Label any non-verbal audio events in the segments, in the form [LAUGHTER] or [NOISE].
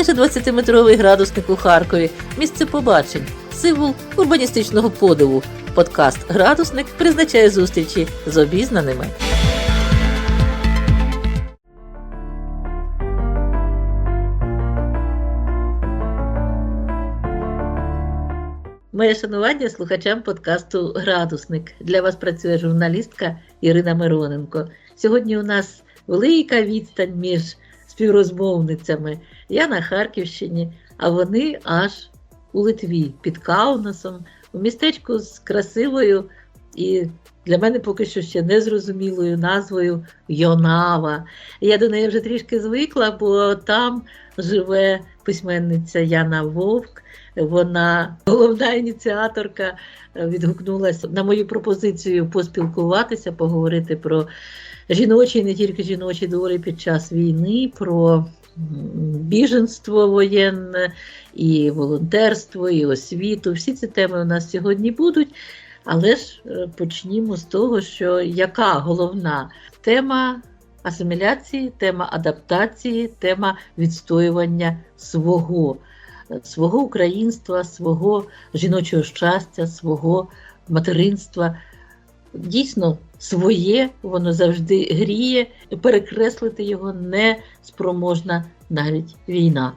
майже 20-метровий градусник у Харкові, місце побачень, символ урбаністичного подиву. Подкаст Градусник призначає зустрічі з обізнаними. Моє шанування слухачам подкасту Градусник. Для вас працює журналістка Ірина Мироненко. Сьогодні у нас велика відстань між співрозмовницями. Я на Харківщині, а вони аж у Литві під Каунасом, у містечку з красивою і для мене поки що ще незрозумілою назвою Йонава. Я до неї вже трішки звикла, бо там живе письменниця Яна Вовк. Вона головна ініціаторка відгукнулася на мою пропозицію поспілкуватися, поговорити про жіночі, не тільки жіночі долі під час війни, про біженство воєнне, і волонтерство, і освіту. Всі ці теми у нас сьогодні будуть. Але ж е, почнімо з того, що яка головна тема асиміляції, тема адаптації, тема відстоювання свого, е, свого українства, свого жіночого щастя, свого материнства. Дійсно, своє, воно завжди гріє, перекреслити його не спроможна навіть війна.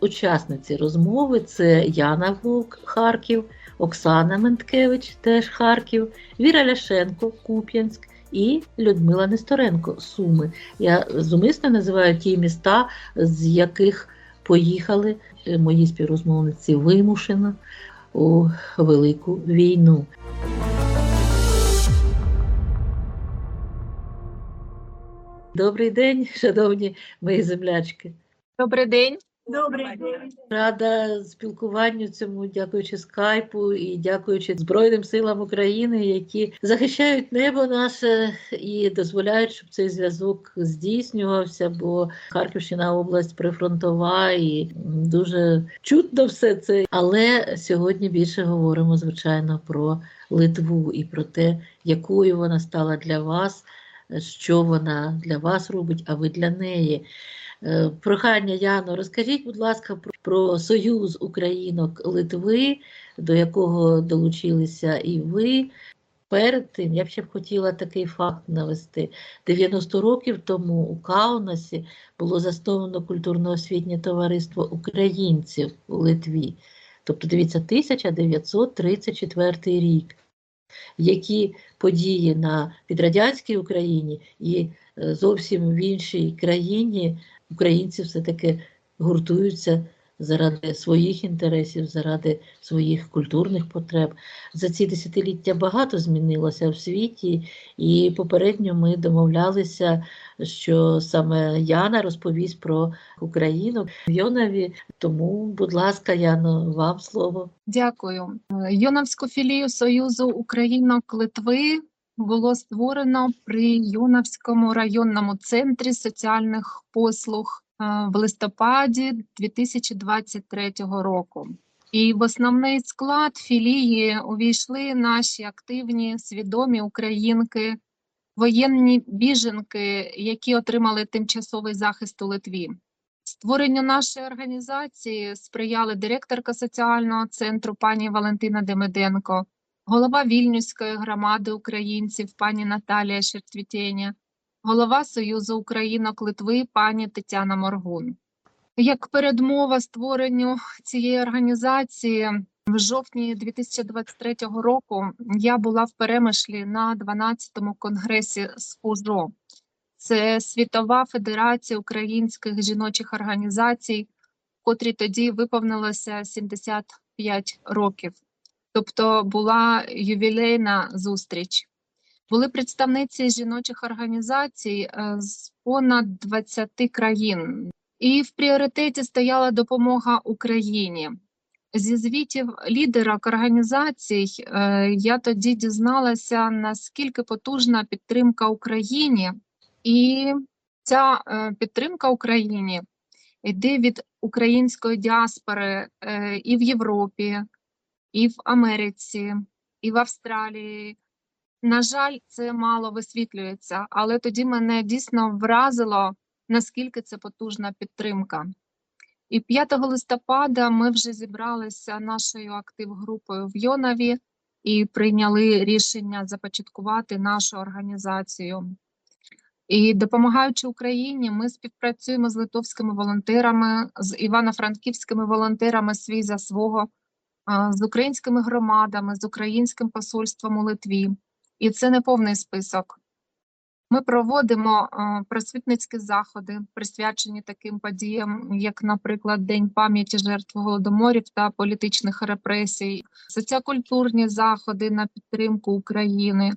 Учасниці розмови це Яна Вовк, Харків, Оксана Менткевич, теж Харків, Віра Ляшенко, Куп'янськ і Людмила Несторенко, Суми. Я зумисно називаю ті міста, з яких поїхали мої співрозмовниці вимушено у велику війну. Добрий день, шановні мої землячки. Добрий день. Добрий день. Рада спілкуванню цьому, дякуючи скайпу і дякуючи Збройним силам України, які захищають небо наше і дозволяють, щоб цей зв'язок здійснювався. Бо Харківщина область прифронтова і дуже чутно все це. Але сьогодні більше говоримо звичайно про Литву і про те, якою вона стала для вас, що вона для вас робить, а ви для неї. Е, Прохання Яно, розкажіть, будь ласка, про, про Союз Українок Литви, до якого долучилися і ви. Перед тим я б ще б хотіла такий факт навести. 90 років тому у Каунасі було засновано культурно-освітнє товариство українців у Литві. Тобто, дивіться, 1934 рік. Які події на підрадянській Україні і е, зовсім в іншій країні українці все-таки гуртуються заради своїх інтересів, заради своїх культурних потреб. За ці десятиліття багато змінилося в світі, і попередньо ми домовлялися, що саме Яна розповість про Україну в Йонові. Тому, будь ласка, Яно, вам слово. Дякую. Юнавську філію Союзу Українок Литви було створено при Юнавському районному центрі соціальних послуг е, в листопаді 2023 року. І в основний склад філії увійшли наші активні свідомі українки, воєнні біженки, які отримали тимчасовий захист у Литві. Створенню нашої організації сприяли директорка соціального центру пані Валентина Демиденко, голова Вільнюської громади українців пані Наталія Шертвітєня, голова Союзу Українок Литви пані Тетяна Моргун. Як передмова створенню цієї організації в жовтні 2023 року я була в Перемишлі на 12-му конгресі СФУЖО. Це Світова Федерація українських жіночих організацій, котрій тоді виповнилося 75 років. Тобто була ювілейна зустріч. Були представниці жіночих організацій е, з понад 20 країн, і в пріоритеті стояла допомога Україні. Зі звітів лідерок організацій е, я тоді дізналася, наскільки потужна підтримка Україні, і ця е, підтримка Україні йде від української діаспори е, і в Європі, і в Америці, і в Австралії. На жаль, це мало висвітлюється, але тоді мене дійсно вразило, наскільки це потужна підтримка. І 5 листопада ми вже зібралися нашою актив-групою в Йонові і прийняли рішення започаткувати нашу організацію. І допомагаючи Україні, ми співпрацюємо з литовськими волонтерами, з івано-франківськими волонтерами свій за свого, з українськими громадами, з українським посольством у Литві. І це не повний список. Ми проводимо просвітницькі заходи, присвячені таким подіям, як, наприклад, День пам'яті жертв голодоморів та політичних репресій, соціокультурні заходи на підтримку України.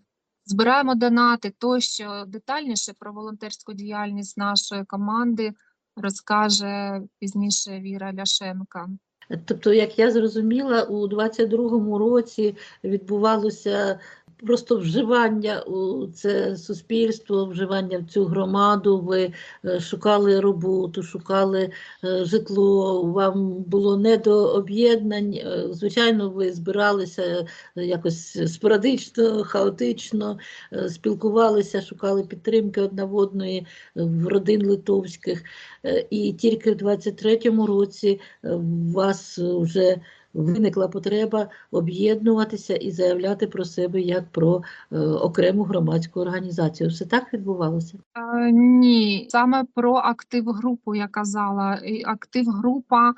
Збираємо донати тощо детальніше про волонтерську діяльність нашої команди розкаже пізніше Віра Ляшенка. Тобто, як я зрозуміла, у 22-му році відбувалося просто вживання у це суспільство, вживання в цю громаду. Ви е, шукали роботу, шукали е, житло. Вам було не до об'єднань. Е, Звичайно, ви збиралися якось спорадично, хаотично, спілкувалися, шукали підтримки одна в одної в родин литовських. І тільки в 23-му році вас вже виникла потреба об'єднуватися і заявляти про себе як про е, окрему громадську організацію. Все так відбувалося? Е, Ні, саме про актив-групу я казала. І Актив-група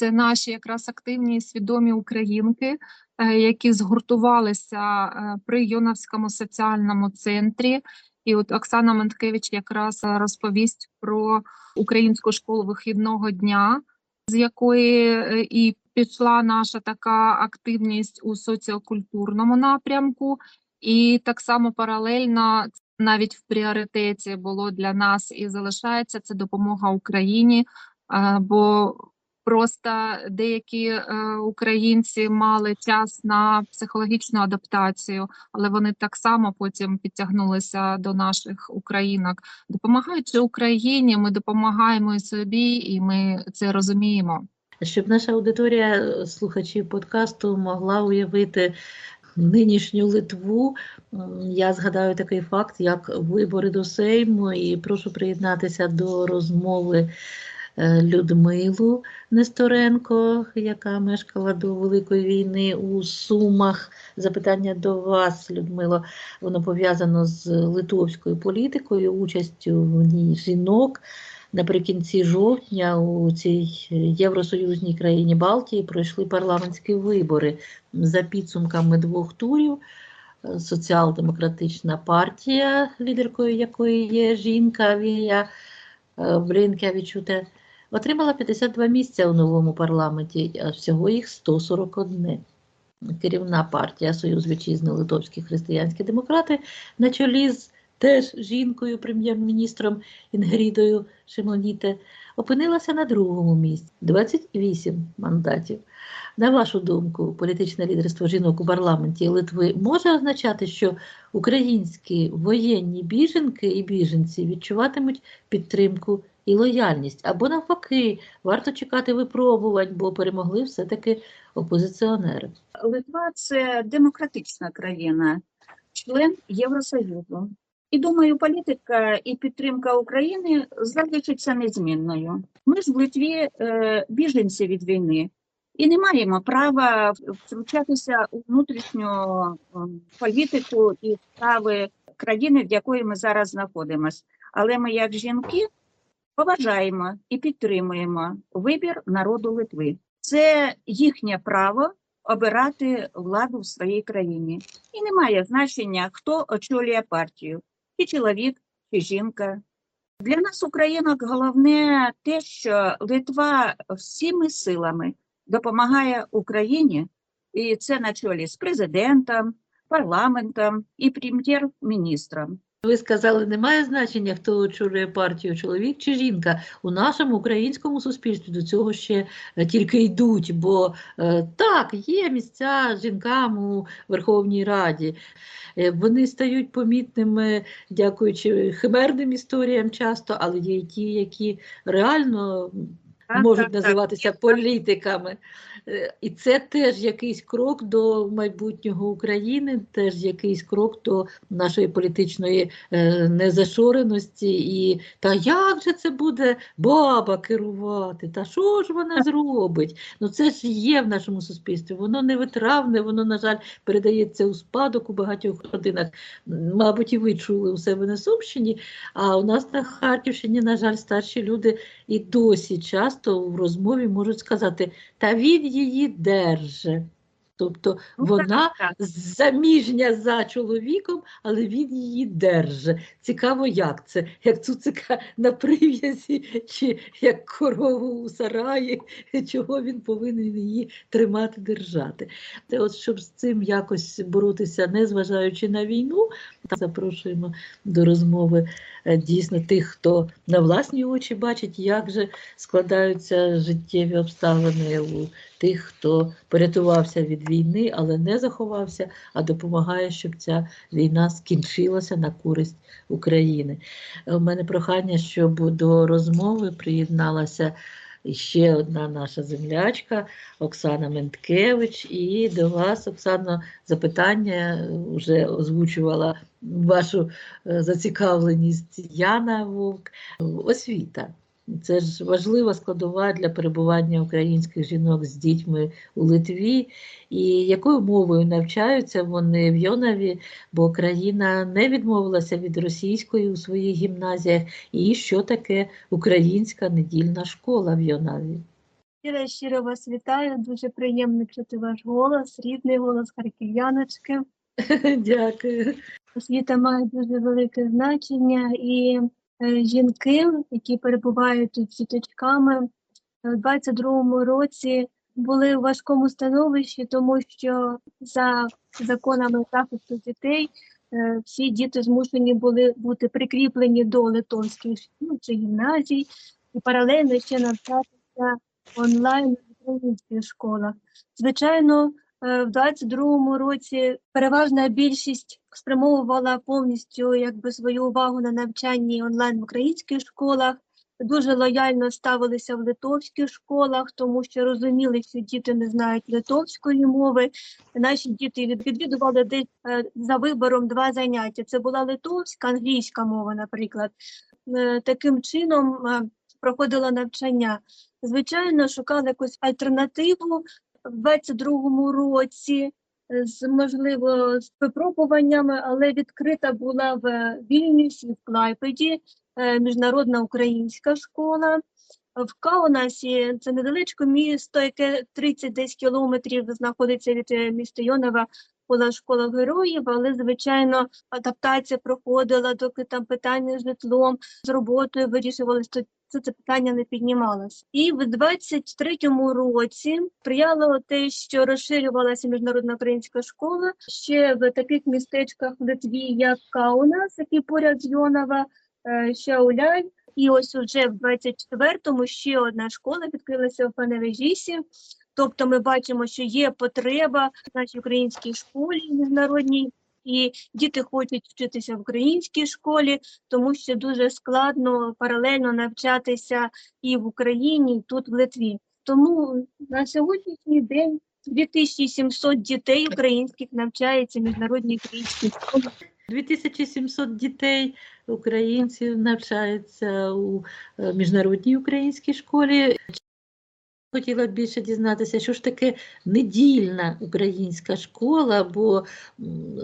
це наші якраз активні свідомі українки, е, які згуртувалися е, при Йоновському соціальному центрі. І от Оксана Менткевич якраз е, розповість про українську школу вихідного дня, з якої і пішла наша така активність у соціокультурному напрямку. І так само паралельно навіть в пріоритеті було для нас і залишається це допомога Україні, е, бо просто деякі е, українці мали час на психологічну адаптацію, але вони так само потім підтягнулися до наших українок. Допомагаючи Україні, ми допомагаємо і собі, і ми це розуміємо. Щоб наша аудиторія е, слухачів подкасту могла уявити нинішню Литву, я згадаю такий факт, як вибори до Сейму, і прошу приєднатися до розмови е, Людмилу Несторенко, яка мешкала до Великої війни у Сумах. Запитання до вас, Людмило, воно пов'язано з литовською політикою, участю в ній жінок. Наприкінці жовтня у цій євросоюзній країні Балтії пройшли парламентські вибори за підсумками двох турів. е, Соціал-демократична партія, лідеркою якої є жінка Вія е, Блінкевичуте, отримала 52 місця у новому парламенті, а всього їх 141. Керівна партія Союз Вітчизни Литовські християнські демократи на чолі з теж жінкою, прем'єр-міністром Інгрідою Шимоніте, опинилася на другому місці 28 мандатів. На вашу думку, політичне лідерство жінок у парламенті Литви може означати, що українські воєнні біженки і біженці відчуватимуть підтримку і лояльність, або навпаки, варто чекати випробувань, бо перемогли все-таки опозиціонери. Литва це демократична країна, член Євросоюзу. І думаю, політика і підтримка України залишиться незмінною. Ми ж в Литві е, біженці від війни і не маємо права втручатися у внутрішню е, політику і справи країни, в якої ми зараз знаходимося. Але ми, як жінки, поважаємо і підтримуємо вибір народу Литви. Це їхнє право обирати владу в своїй країні. І немає значення, хто очолює партію, чи чоловік, чи жінка. Для нас, українок, головне те, що Литва всіми силами допомагає Україні, і це на чолі з президентом, парламентом і прем'єр-міністром. Ви сказали, немає значення, хто очолює партію, чоловік чи жінка. У нашому українському суспільстві до цього ще е, тільки йдуть, бо е, так, є місця жінкам у Верховній Раді. Е, Вони стають помітними, дякуючи химерним історіям часто, але є й ті, які реально можуть називатися політиками. Е, І це теж якийсь крок до майбутнього України, теж якийсь крок до нашої політичної е, незашореності. І та як же це буде баба керувати? Та що ж вона зробить? Ну це ж є в нашому суспільстві. Воно невитравне, воно, на жаль, передається у спадок у багатьох родинах. Мабуть, і ви чули у себе на Сумщині. А у нас на Харківщині, на жаль, старші люди і досі часто в розмові можуть сказати, та він її держи. Тобто Ну, вона заміжня за чоловіком, але він її держить. Цікаво, як це? Як цуцика на прив'язі, чи як корову у сараї, чого він повинен її тримати, держати. Те от, щоб з цим якось боротися, не зважаючи на війну, запрошуємо до розмови е, дійсно тих, хто на власні очі бачить, як же складаються життєві обставини у тих, хто порятувався від війни, але не заховався, а допомагає, щоб ця війна скінчилася на користь України. Е, У мене прохання, щоб до розмови приєдналася ще одна наша землячка Оксана Менткевич. І до вас, Оксано, запитання вже озвучувала вашу е, зацікавленість Яна Вовк. Освіта. Це ж важлива складова для перебування українських жінок з дітьми у Литві. І якою мовою навчаються вони в Йонові, бо країна не відмовилася від російської у своїх гімназіях. І що таке українська недільна школа в Йонаві? Щиро, щиро вас вітаю. Дуже приємно чути ваш голос, рідний голос харків'яночки. [LAUGHS] Дякую. Освіта має дуже велике значення, і жінки, які перебувають тут е, у 22-му році були у важкому становищі, тому що за законами захисту дітей е, всі діти змушені були бути прикріплені до литовських шкіл чи гімназій і паралельно ще навчатися онлайн в школах. Звичайно, е, в 22-му році переважна більшість спрямовувала повністю якби свою увагу на навчанні онлайн в українських школах. Дуже лояльно ставилися в литовських школах, тому що розуміли, що діти не знають литовської мови. Наші діти відвідували десь е, за вибором два заняття. Це була литовська, англійська мова, наприклад. Е, Таким чином е, проходило навчання. Звичайно, шукали якусь альтернативу 22-му році е, з можливо з випробуваннями, але відкрита була в Вільнюсі, в Клайпеді е, міжнародна українська школа. В Каунасі це недалечко місто, яке 30 десь кілометрів знаходиться від е, міста Йонова, була школа героїв, але звичайно адаптація проходила, доки там питання з житлом, з роботою вирішувалися, це, це питання не піднімалось. І в 23-му році сприяло те, що розширювалася міжнародна українська школа ще в таких містечках в Литві, як Каунас, який поряд з Йонова, е, Шауляй. І ось уже в 24-му ще одна школа відкрилася в Паневежісі. Тобто ми бачимо, що є потреба в нашій українській школі міжнародній, і діти хочуть вчитися в українській школі, тому що дуже складно паралельно навчатися і в Україні, і тут в Литві. Тому на сьогоднішній день 2700 дітей українських навчається в міжнародній українській школі. 2700 дітей українців навчаються у е, міжнародній українській школі. Хотіла більше дізнатися, що ж таке недільна українська школа, бо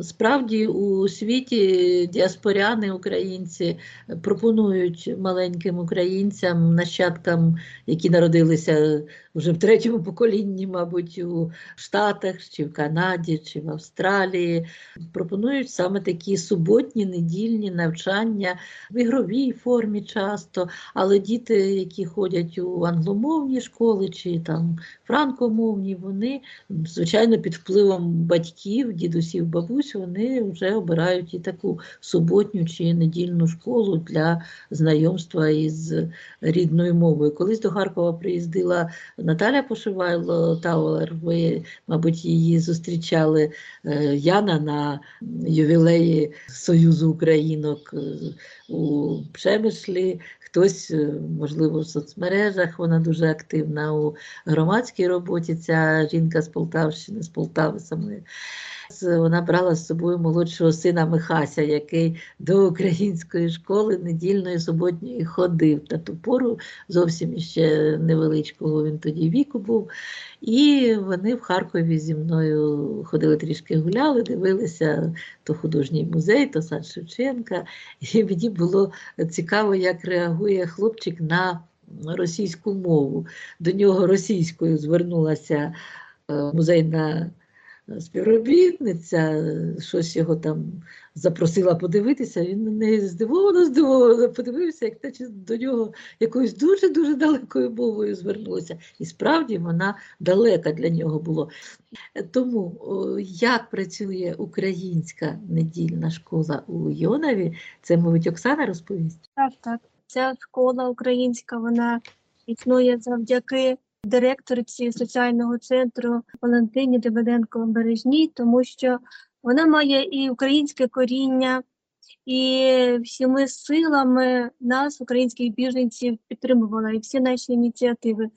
справді у світі діаспоряни українці пропонують маленьким українцям, нащадкам, які народилися вже в третьому поколінні, мабуть, у Штатах, чи в Канаді, чи в Австралії, пропонують саме такі суботні, недільні навчання в ігровій формі часто, але діти, які ходять у англомовні школи чи там франкомовні, вони, звичайно, під впливом батьків, дідусів, бабусь, вони вже обирають і таку суботню чи недільну школу для знайомства із рідною мовою. Колись до Харкова приїздила Наталя Пошивайло Таулер, ви, мабуть, її зустрічали е, Яна на ювілеї Союзу Українок е, у Пшемишлі. Хтось, е, можливо, в соцмережах, вона дуже активна у громадській роботі. Ця жінка з Полтавщини, з Полтави самої. Вона брала з собою молодшого сина Михася, який до української школи недільної суботньої ходив. На ту пору зовсім іще невеличкого він тоді віку був. І вони в Харкові зі мною ходили трішки гуляли, дивилися то художній музей, то сад Шевченка. І мені було цікаво, як реагує хлопчик на російську мову. До нього російською звернулася е, музейна співробітниця, щось його там запросила подивитися. Він неї здивовано, здивовано подивився, як наче до нього якоюсь дуже-дуже далекою мовою звернулася. І справді вона далека для нього було. Е, Тому як працює українська недільна школа у Йонові, це, мабуть, Оксана розповість. Так, так. Ця школа українська, вона існує завдяки директорці соціального центру Валентині Демиденко Бережній, тому що вона має і українське коріння, і всіми силами нас, українських біженців, підтримувала і всі наші ініціативи.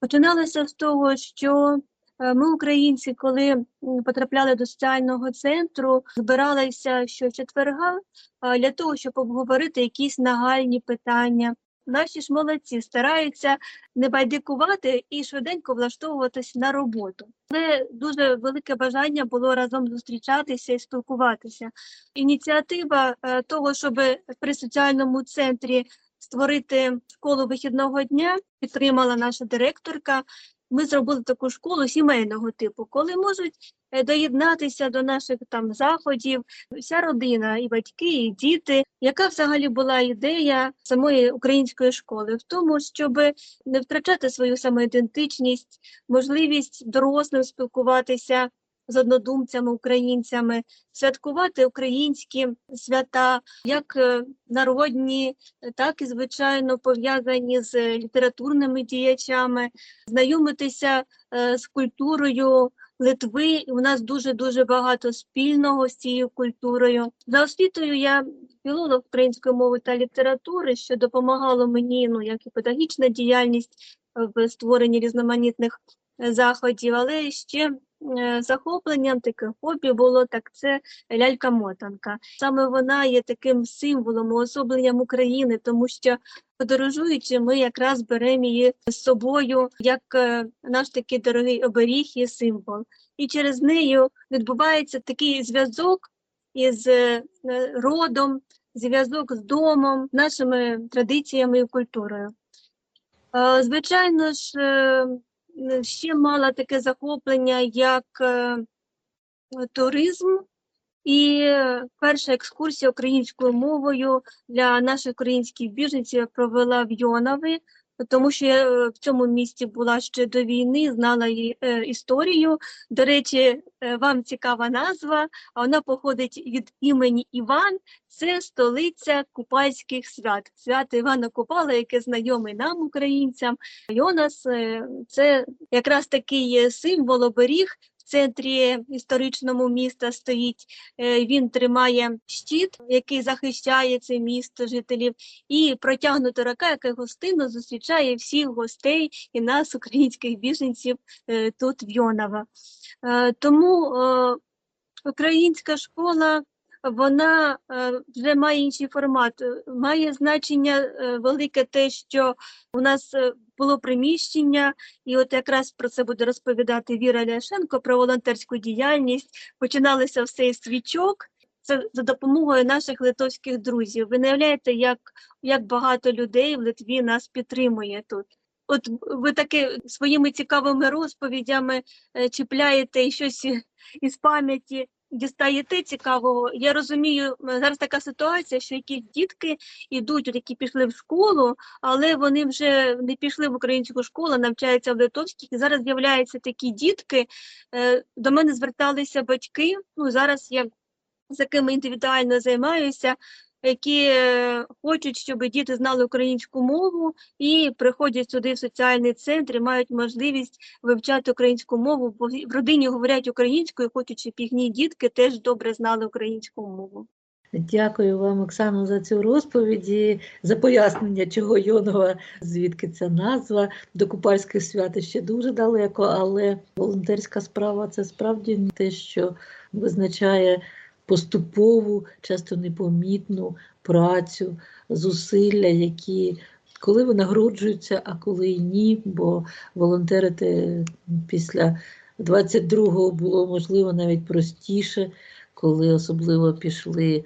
Починалося з того, що ми, українці, коли потрапляли до соціального центру, збиралися щочетверга а, для того, щоб обговорити якісь нагальні питання. Наші ж молодці стараються не байдикувати і швиденько влаштовуватися на роботу. Але дуже велике бажання було разом зустрічатися і спілкуватися. Ініціатива е, того, щоб при соціальному центрі створити школу вихідного дня, підтримала наша директорка. Ми зробили таку школу сімейного типу, коли можуть е, доєднатися до наших там заходів вся родина, і батьки, і діти. Яка взагалі була ідея самої української школи? В тому, щоб не втрачати свою самоідентичність, можливість дорослим спілкуватися з однодумцями, українцями, святкувати українські свята, як е, народні, так і звичайно пов'язані з літературними діячами, знайомитися е, з культурою Литви. У нас дуже дуже багато спільного з цією культурою. За освітою я філолог української мови та літератури, що допомагало мені, ну як і педагогічна діяльність в створенні різноманітних заходів, але ще е, захопленням таке хобі було так це лялька-мотанка. Саме вона є таким символом, уособленням України, тому що подорожуючи, ми якраз беремо її з собою як е, наш такий дорогий оберіг і символ. І через нею відбувається такий зв'язок із е, родом, зв'язок з домом, нашими традиціями і культурою. Звичайно ж, ще мала таке захоплення, як е, туризм, і е, перша екскурсія українською мовою для наших українських біженців я провела в Йонові, тому що я е, в цьому місті була ще до війни, знала її е, історію. До речі, е, вам цікава назва, а вона походить від імені Іван. Це столиця купальських свят. Свято Івана Купала, яке знайомий нам, українцям. Йонас е, це якраз такий символ оберіг. Центрі історичному міста стоїть. Е, Він тримає щит, який захищає це місто жителів, і протягнута рука, яка гостинно зустрічає всіх гостей і нас, українських біженців, е, тут в Йонова. Е, Тому українська школа вона вже має інший формат. Має значення велике те, що у нас було приміщення, і от якраз про це буде розповідати Віра Ляшенко про волонтерську діяльність. Починалося все із свічок. Це за допомогою наших литовських друзів. Ви уявляєте, як, як багато людей в Литві нас підтримує тут. От ви таки своїми цікавими розповідями е, чіпляєте і щось із пам'яті дістаєте цікавого. Я розумію, зараз така ситуація, що якісь дітки йдуть, які пішли в школу, але вони вже не пішли в українську школу, навчаються в литовській. І зараз з'являються такі дітки. Е, До мене зверталися батьки. Ну зараз я з якими індивідуально займаюся, які е, хочуть, щоб діти знали українську мову і приходять сюди в соціальний центр і мають можливість вивчати українську мову, бо в родині говорять українською, хочуть, щоб їхні дітки теж добре знали українську мову. Дякую вам, Оксано, за цю розповідь і за пояснення, чого Йонова, звідки ця назва. До Купальських свят ще дуже далеко, але волонтерська справа це справді те, що визначає поступову, часто непомітну працю, зусилля, які коли винагороджуються, а коли і ні, бо волонтерити після 22-го було можливо навіть простіше, коли особливо пішли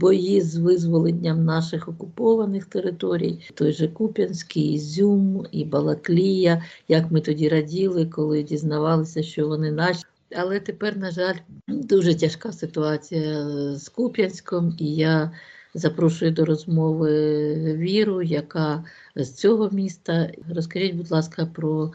бої з визволенням наших окупованих територій, той же Куп'янський, Ізюм і Балаклія, як ми тоді раділи, коли дізнавалися, що вони наші. Але тепер, на жаль, дуже тяжка ситуація з Куп'янськом, і я запрошую до розмови Віру, яка з цього міста. Розкажіть, будь ласка, про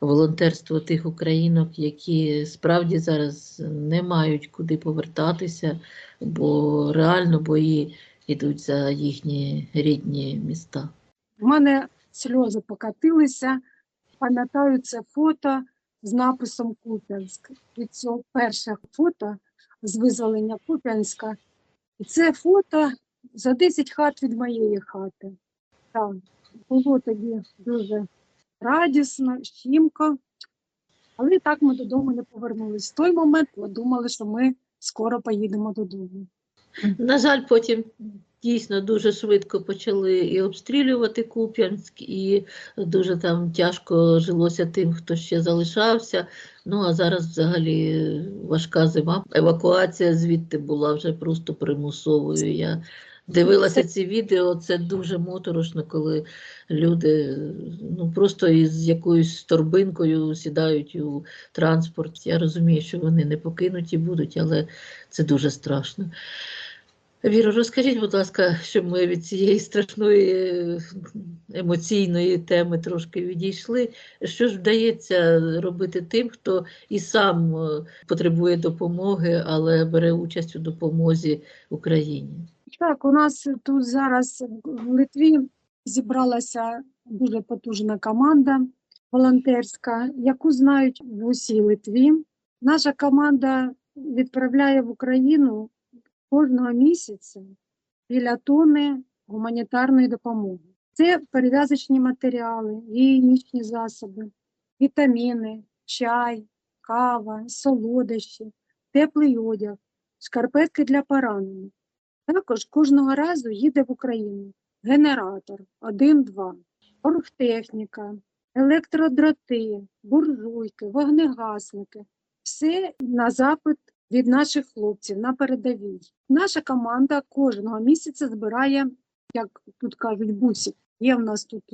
волонтерство тих українок, які справді зараз не мають куди повертатися, бо реально бої йдуть за їхні рідні міста. У мене сльози покатилися. Пам'ятаю це фото з написом Куп'янськ. І це перше фото з визволення Куп'янська. І це фото за 10 хат від моєї хати. Так, було тоді дуже радісно, щімко. Але так ми додому не повернулись. В той момент ми думали, що ми скоро поїдемо додому. На жаль, потім дійсно дуже швидко почали і обстрілювати Куп'янськ, і дуже там тяжко жилося тим, хто ще залишався. Ну а зараз взагалі важка зима. Евакуація звідти була вже просто примусовою. Я дивилася ці відео, це дуже моторошно, коли люди ну просто із якоюсь торбинкою сідають у транспорт. Я розумію, що вони не покинуті будуть, але це дуже страшно. Віро, розкажіть, будь ласка, щоб ми від цієї страшної е, емоційної теми трошки відійшли. Що ж вдається робити тим, хто і сам е, потребує допомоги, але бере участь у допомозі Україні? Так, у нас тут зараз в Литві зібралася дуже потужна команда волонтерська, яку знають в усій Литві. Наша команда відправляє в Україну кожного місяця біля тони гуманітарної допомоги. Це перев'язочні матеріали, гігієнічні засоби, вітаміни, чай, кава, солодощі, теплий одяг, шкарпетки для поранених. Також кожного разу їде в Україну генератор 1-2, оргтехніка, електродроти, буржуйки, вогнегасники. Все на запит від наших хлопців на передовій. Наша команда кожного місяця збирає, як тут кажуть, бусик. Є в нас тут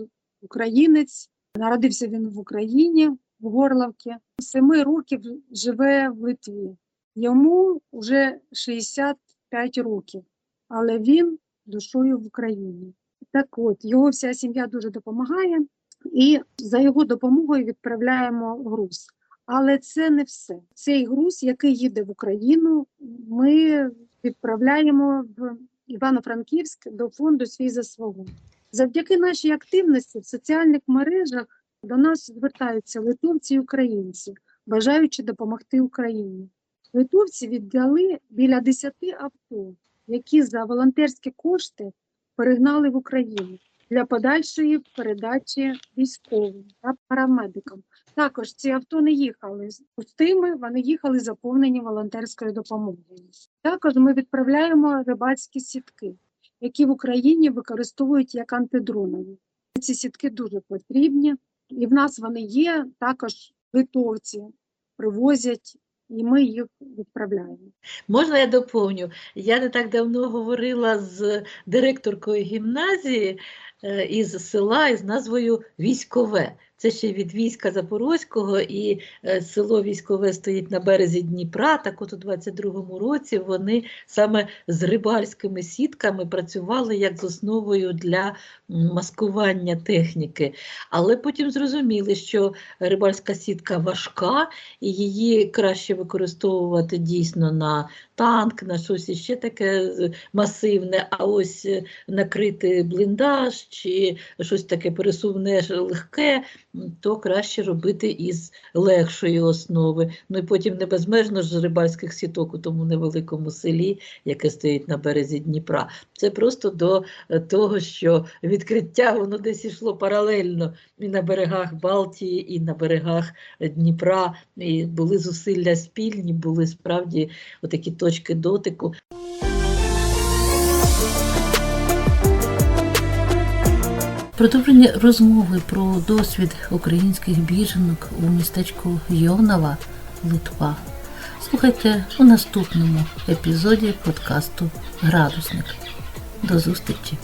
українець, народився він в Україні, в Горловці. Семи років живе в Литві. Йому вже 65 років але він душою в Україні. Так от, його вся сім'я дуже допомагає, і за його допомогою відправляємо груз. Але це не все. Цей груз, який їде в Україну, ми відправляємо в Івано-Франківськ до фонду свій за свого. Завдяки нашій активності в соціальних мережах до нас звертаються литовці і українці, бажаючи допомогти Україні. Литовці віддали біля 10 авто які за волонтерські кошти перегнали в Україну для подальшої передачі військовим та парамедикам. Також ці авто не їхали з пустими, вони їхали заповнені волонтерською допомогою. Також ми відправляємо рибацькі сітки, які в Україні використовують як антидронові. Ці сітки дуже потрібні, і в нас вони є. Також литовці привозять, і ми їх відправляємо. Можна я доповню? Я не так давно говорила з директоркою гімназії е, із села із назвою Військове. Це ще від війська Запорозького, і е, село військове стоїть на березі Дніпра. Так от у 22-му році вони саме з рибальськими сітками працювали як з основою для маскування техніки. Але потім зрозуміли, що рибальська сітка важка, і її краще використовувати дійсно на танк, на щось іще таке масивне, а ось е, накрити бліндаж чи щось таке пересувне легке, то краще робити із легшої основи. Ну і потім не безмежно ж рибальських сіток у тому невеликому селі, яке стоїть на березі Дніпра. Це просто до е, того, що відкриття воно десь ішло паралельно і на берегах Балтії, і на берегах е, Дніпра. І були зусилля спільні, були справді отакі точки дотику. Продовження розмови про досвід українських біженок у містечку Йонова, Литва. Слухайте у наступному епізоді подкасту Градусник. До зустрічі!